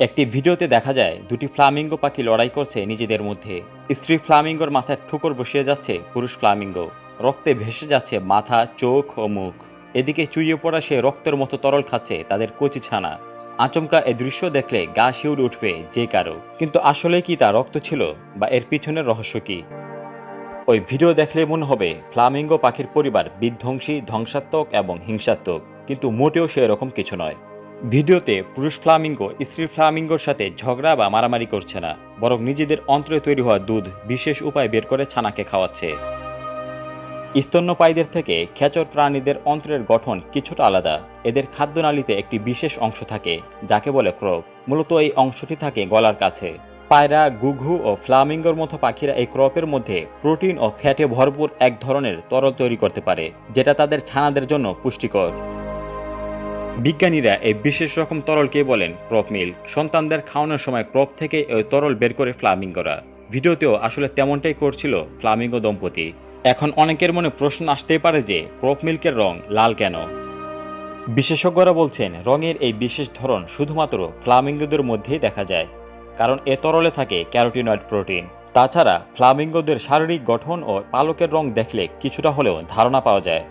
একটি ভিডিওতে দেখা যায়, দুটি ফ্লামিঙ্গো পাখি লড়াই করছে নিজেদের মধ্যে। স্ত্রী ফ্লামিঙ্গোর মাথায় ঠুকর বসিয়ে যাচ্ছে পুরুষ ফ্লামিঙ্গো। রক্তে ভেসে যাচ্ছে মাথা, চোখ ও মুখ। এদিকে চুইয়ে পড়া সে রক্তের মতো তরল খাচ্ছে তাদের কচি ছানা। আচমকা এ দৃশ্য দেখলে গা শিউরে উঠবে যে কারও। কিন্তু আসলে কি তা রক্ত ছিল বা এর পিছনের রহস্য কি? ওই ভিডিও দেখলে মনে হবে, ফ্লামিঙ্গো পাখির পরিবার বিধ্বংসী, ধ্বংসাত্মক এবং হিংসাত্মক। কিন্তু মোটেও সেরকম কিছু নয়। ভিডিওতে পুরুষ ফ্লামিঙ্গো, স্ত্রী ফ্লামিঙ্গোর সাথে ঝগড়া বা মারামারি করছে না, বরং নিজেদের অন্ত্রে তৈরি হওয়া দুধ বিশেষ উপায় বের করে ছানাকে খাওয়াচ্ছে। স্তন্যপায়ীদের থেকে খেচর প্রাণীদের অন্ত্রের গঠন কিছুটা আলাদা। এদের খাদ্যনালীতে একটি বিশেষ অংশ থাকে, যাকে বলে ক্রপ। মূলত এই অংশটি থাকে গলার কাছে। পায়রা, গুঘু ও ফ্লামিঙ্গোর মতো পাখিরা এই ক্রপের মধ্যে প্রোটিন ও ফ্যাটে ভরপুর এক ধরনের তরল তৈরি করতে পারে, যেটা তাদের ছানাদের জন্য পুষ্টিকর। বিজ্ঞানীরা এই বিশেষ রকম তরলকে বলেন ক্রপ মিল্ক সন্তানদের খাওয়ানোর সময় ক্রপ থেকে ওই তরল বের করে ফ্লামিঙ্গোরা। ভিডিওতেও আসলে তেমনটাই করছিল ফ্লামিঙ্গো দম্পতি। এখন অনেকের মনে প্রশ্ন আসতেই পারে যে, ক্রপ মিল্কের রং লাল কেন? বিশেষজ্ঞরা বলছেন, রঙের এই বিশেষ ধরন শুধুমাত্র ফ্লামিঙ্গোদের মধ্যেই দেখা যায়, কারণ এ তরলে থাকে ক্যারোটিনয়েড প্রোটিন। তাছাড়া ফ্লামিঙ্গোদের শারীরিক গঠন ও পালকের রং দেখলে কিছুটা হলেও ধারণা পাওয়া যায়।